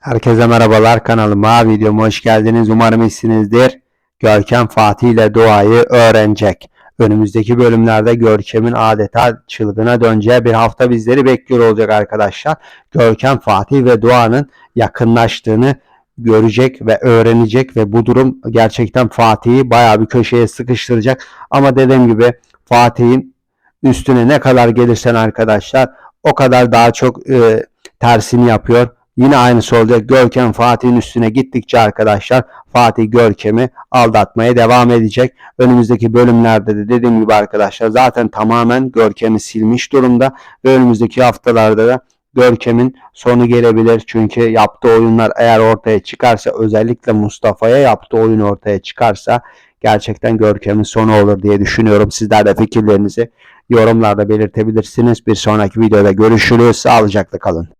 Herkese merhabalar kanalıma videoma hoş geldiniz. Umarım iyisinizdir. Görkem Fatih ile doğayı öğrenecek. Önümüzdeki bölümlerde Görkem'in adeta çılgına döneceği bir hafta bizleri bekliyor olacak arkadaşlar. Görkem Fatih ve Doğan'ın yakınlaştığını görecek ve öğrenecek ve bu durum gerçekten Fatih'i bayağı bir köşeye sıkıştıracak. Ama dediğim gibi Fatih'in üstüne ne kadar gelirsen arkadaşlar o kadar daha çok e, tersini yapıyor. Yine aynısı olacak. Görkem Fatih'in üstüne gittikçe arkadaşlar Fatih Görkem'i aldatmaya devam edecek. Önümüzdeki bölümlerde de dediğim gibi arkadaşlar zaten tamamen Görkem'i silmiş durumda ve önümüzdeki haftalarda da Görkem'in sonu gelebilir. Çünkü yaptığı oyunlar eğer ortaya çıkarsa özellikle Mustafa'ya yaptığı oyun ortaya çıkarsa gerçekten Görkem'in sonu olur diye düşünüyorum. Sizler de fikirlerinizi yorumlarda belirtebilirsiniz. Bir sonraki videoda görüşürüz. Sağlıcakla kalın.